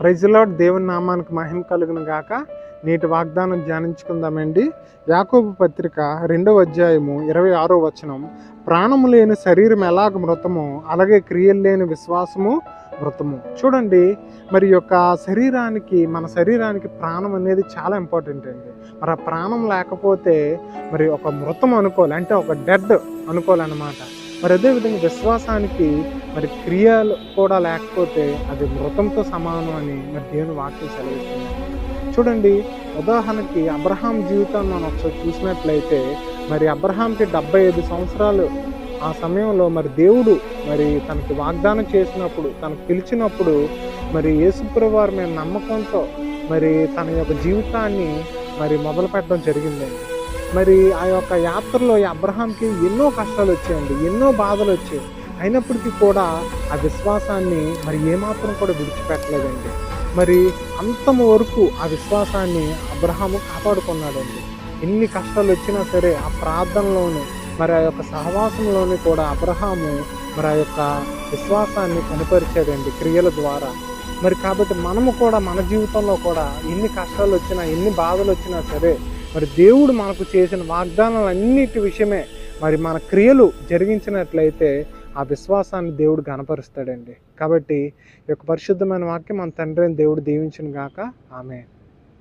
ప్రైజ్లాడ్ దేవుని నామానికి మహిమ కలుగును గాక. నేటి వాగ్దానం ధ్యానించుకుందామండి. యాకోబు పత్రిక రెండవ అధ్యాయము ఇరవై ఆరో వచనం. ప్రాణము లేని శరీరం ఎలాగ మృతమో అలాగే క్రియలు లేని విశ్వాసము మృతము. చూడండి మరి యొక్క శరీరానికి మన శరీరానికి ప్రాణం అనేది చాలా ఇంపార్టెంట్ అండి. మరి ఆ ప్రాణం లేకపోతే మరి ఒక మృతం అనుకోవాలి. అంటే ఒక డెడ్ అనుకోవాలన్నమాట. మరి అదేవిధంగా విశ్వాసానికి మరి క్రియలు కూడా లేకపోతే అది మృతంతో సమానం అని మరి దేవుని వాక్యం సెలవిస్తుంది. చూడండి ఉదాహరణకి అబ్రహాం జీవితాన్ని మనం ఒకసారి చూసినట్లయితే మరి అబ్రహాంకి డెబ్బై ఐదు సంవత్సరాలు ఆ సమయంలో మరి దేవుడు మరి తనకి వాగ్దానం చేసినప్పుడు తనకు పిలిచినప్పుడు మరి యేసుప్రభు వారి మీద నమ్మకంతో మరి తన యొక్క జీవితాన్ని మరి మొదలు పెట్టడం జరిగిందండి మరి ఆ యొక్క యాత్రలో ఈ అబ్రహాంకి ఎన్నో కష్టాలు వచ్చాయండి ఎన్నో బాధలు వచ్చాయి. అయినప్పటికీ కూడా ఆ విశ్వాసాన్ని మరి ఏమాత్రం కూడా విడిచిపెట్టలేదండి. మరి అంతం వరకు ఆ విశ్వాసాన్ని అబ్రహాము కాపాడుకున్నాడండి. ఎన్ని కష్టాలు వచ్చినా సరే ఆ ప్రార్థనలోనే మరి ఆ యొక్క సహవాసంలోని కూడా అబ్రహాము మరి ఆ యొక్క విశ్వాసాన్ని కనపరిచాడండి క్రియల ద్వారా. మరి కాబట్టి మనము కూడా మన జీవితంలో కూడా ఎన్ని కష్టాలు వచ్చినా ఎన్ని బాధలు వచ్చినా సరే మరి దేవుడు మనకు చేసిన వాగ్దానాలన్నిటి విషయమే మరి మన క్రియలు జరిగించినట్లయితే ఆ విశ్వాసాన్ని దేవుడు గనపరుస్తాడండి కాబట్టి ఈ యొక్క పరిశుద్ధమైన వాక్యం మన తండ్రి దేవుడు దీవించిన గాక. ఆమె